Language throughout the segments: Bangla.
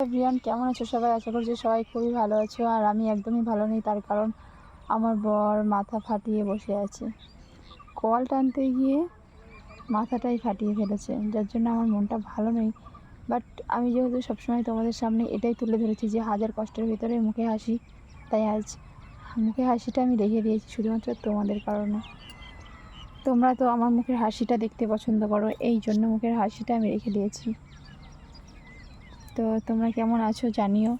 এভরিওয়ান, কেমন আছো সবাই? আশা করছি সবাই খুবই ভালো আছো, আর আমি একদমই ভালো নেই, তার কারণ আমার বর মাথা ফাটিয়ে বসে আছে। কল টানতে গিয়ে মাথাটাই ফাটিয়ে ফেলেছে, যার জন্য আমার মনটা ভালো নেই। বাট আমি যেহেতু সবসময় তোমাদের সামনে এটাই তুলে ধরেছি যে হাজার কষ্টের ভিতরে মুখে হাসি, তাই আজ মুখে হাসিটা আমি রেখে দিয়েছি শুধুমাত্র তোমাদের কারণে। তোমরা তো আমার মুখের হাসিটা দেখতে পছন্দ করো, এই জন্য মুখের হাসিটা আমি রেখে দিয়েছি। তো তোমরা কেমন আছো জানিও।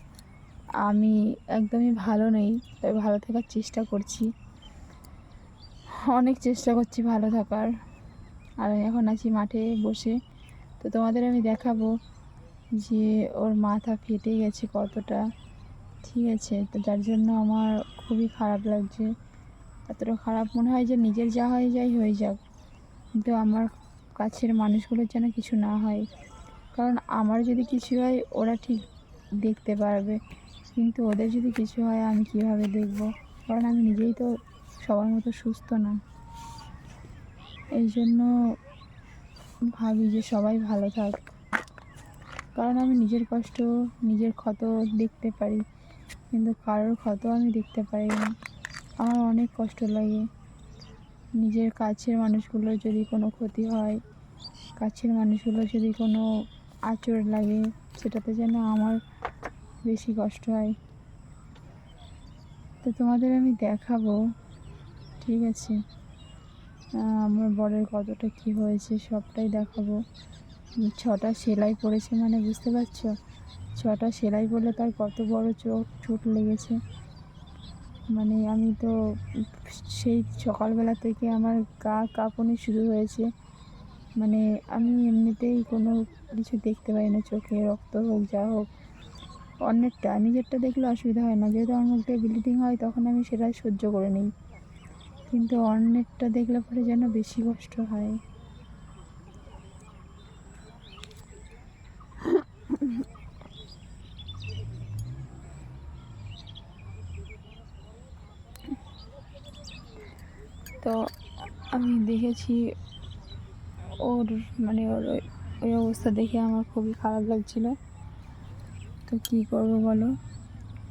আমি একদমই ভালো নেই তবে ভালো থাকার চেষ্টা করছি। অনেক চেষ্টা করছি ভালো থাকার। আর আমি এখন আছি মাঠে বসে। তো তোমাদের আমি দেখাবো যে ওর মাথা ফেটে গেছে কতটা। ঠিক আছে, তো যার জন্য আমার খুবই খারাপ লাগছে। এতটা খারাপ মনে হয় যে নিজের যা হয় যাই হয়ে যাক। কিন্তু আমার কাছের মানুষগুলোর যেন কিছু না হয়। কারণ আমার যদি কিছু হয়, ওরা ঠিক দেখতে পারবে। কিন্তু ওদের যদি কিছু হয়, আমি কীভাবে দেখব? কারণ আমি নিজেই তো সবার মতো সুস্থ না। এই জন্য ভাবি যে সবাই ভালো থাক। কারণ আমি নিজের কষ্ট, নিজের ক্ষত দেখতে পারি। কিন্তু কারোর ক্ষত আমি দেখতে পারি না। আমার অনেক কষ্ট লাগে। নিজের কাছের মানুষগুলোর যদি কোনো ক্ষতি হয়, কাছের মানুষগুলো যদি কোনো আঁচড় লাগে, সেটাতে যেন আমার বেশি কষ্ট হয়। তো তোমাদের আমি দেখাবো, ঠিক আছে? আমার বরের কতটা কি হয়েছে সবটাই দেখাবো। ছটা সেলাই পড়েছে মানে বুঝতে পারছ? ছটা সেলাই পড়লে তার কত বড় চোখ চোট লেগেছে। মানে আমি তো সেই সকালবেলা থেকে আমার গা কাঁপুনি শুরু হয়েছে। মানে আমি এমনিতেই কোনো কিছু দেখতে পাই না, চোখে রক্ত হোক, যা হোক। অন্যেরটা নিজেরটা দেখলে অসুবিধা হয় না। যেহেতু আমার মুখে ব্লিডিং হয়, তখন আমি সেটা সহ্য করে নিই। কিন্তু অন্যেরটা দেখলে পরে যেন বেশি কষ্ট হয়। তো আমি দেখেছি ওর মানে ওর ওই- অবস্থা দেখে আমার খুবই খারাপ লাগছিল। তো কী করব বলো?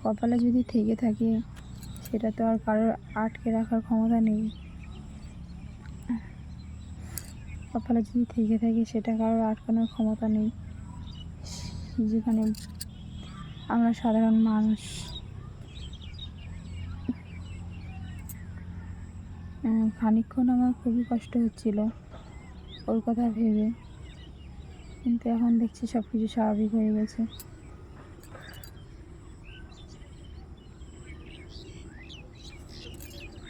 কপালে যদি থেকে থাকে সেটা তো আর কারোর আটকে রাখার ক্ষমতা নেই। কপালে যদি থেকে থাকে সেটা কারোর আটকানোর ক্ষমতা নেই। যেখানে আমরা সাধারণ মানুষ। উম, খানিকক্ষণ আমার খুবই কষ্ট হচ্ছিল। ওর কথা ভেবে। কিন্তু এখন দেখছি সব কিছু স্বাভাবিক হয়ে গেছে।